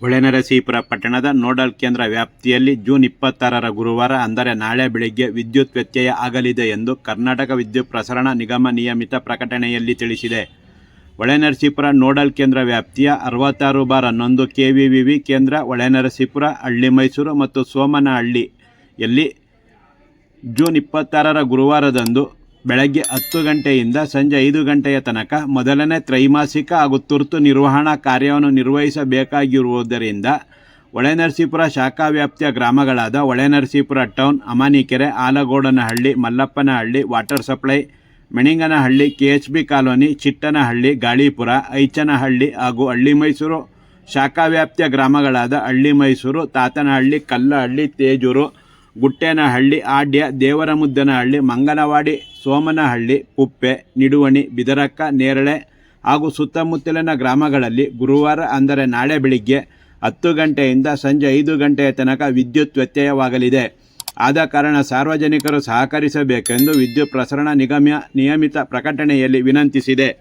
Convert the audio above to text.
ಹೊಳೆನರಸೀಪುರ ಪಟ್ಟಣದ ನೋಡಲ್ ಕೇಂದ್ರ ವ್ಯಾಪ್ತಿಯಲ್ಲಿ ಜೂನ್ ಇಪ್ಪತ್ತಾರರ ಗುರುವಾರ, ಅಂದರೆ ನಾಳೆ ಬೆಳಿಗ್ಗೆ, ವಿದ್ಯುತ್ ವ್ಯತ್ಯಯ ಆಗಲಿದೆ ಎಂದು ಕರ್ನಾಟಕ ವಿದ್ಯುತ್ ಪ್ರಸರಣ ನಿಗಮ ನಿಯಮಿತ ಪ್ರಕಟಣೆಯಲ್ಲಿ ತಿಳಿಸಿದೆ. ಹೊಳೆನರಸೀಪುರ ನೋಡಲ್ ಕೇಂದ್ರ ವ್ಯಾಪ್ತಿಯ ಅರವತ್ತಾರು ಬಾರ್ ಹನ್ನೊಂದು ಕೆ ವಿ ವಿ ಕೇಂದ್ರ ಹೊಳೆನರಸೀಪುರ, ಹಳ್ಳಿ ಮೈಸೂರು ಮತ್ತು ಸೋಮನಹಳ್ಳಿಯಲ್ಲಿ ಜೂನ್ ಇಪ್ಪತ್ತಾರರ ಗುರುವಾರದಂದು ಬೆಳಗ್ಗೆ ಹತ್ತು ಗಂಟೆಯಿಂದ ಸಂಜೆ ಐದು ಗಂಟೆಯ ತನಕ ಮೊದಲನೇ ತ್ರೈಮಾಸಿಕ ಹಾಗೂ ತುರ್ತು ನಿರ್ವಹಣಾ ಕಾರ್ಯವನ್ನು ನಿರ್ವಹಿಸಬೇಕಾಗಿರುವುದರಿಂದ ಹೊಳೆನರಸೀಪುರ ಶಾಖಾ ವ್ಯಾಪ್ತಿಯ ಗ್ರಾಮಗಳಾದ Holenarasipura town, Amanikere, Alagodanahalli, Mallappanahalli, water supply, Meninganahalli K H B colony, Chittanahalli, Galipura, Aichanahalli ಹಾಗೂ ಹಳ್ಳಿ ಮೈಸೂರು ಶಾಖಾ ವ್ಯಾಪ್ತಿಯ ಗ್ರಾಮಗಳಾದ ಹಳ್ಳಿ ಮೈಸೂರು ತಾತನಹಳ್ಳಿ, ಕಲ್ಲಹಳ್ಳಿ, ತೇಜೂರು ಗುಟ್ಟೇನಹಳ್ಳಿ, ಆಡ್ಯ, ದೇವರಮುದ್ದನಹಳ್ಳಿ, ಮಂಗನವಾಡಿ, ಸೋಮನಹಳ್ಳಿ ಕುಪ್ಪೆ ನಿಡುವಣಿ, ಬಿದರಕ್ಕ, ನೇರಳೆ ಹಾಗೂ ಸುತ್ತಮುತ್ತಲಿನ ಗ್ರಾಮಗಳಲ್ಲಿ ಗುರುವಾರ ಅಂದರೆ ನಾಳೆ ಬೆಳಿಗ್ಗೆ ಹತ್ತು ಗಂಟೆಯಿಂದ ಸಂಜೆ ಐದು ಗಂಟೆಯ ತನಕ ವಿದ್ಯುತ್ ವ್ಯತ್ಯಯವಾಗಲಿದೆ. ಆದ ಕಾರಣ ಸಾರ್ವಜನಿಕರು ಸಹಕರಿಸಬೇಕೆಂದು ವಿದ್ಯುತ್ ಪ್ರಸರಣ ನಿಗಮ ನಿಯಮಿತ ಪ್ರಕಟಣೆಯಲ್ಲಿ ವಿನಂತಿಸಿದೆ.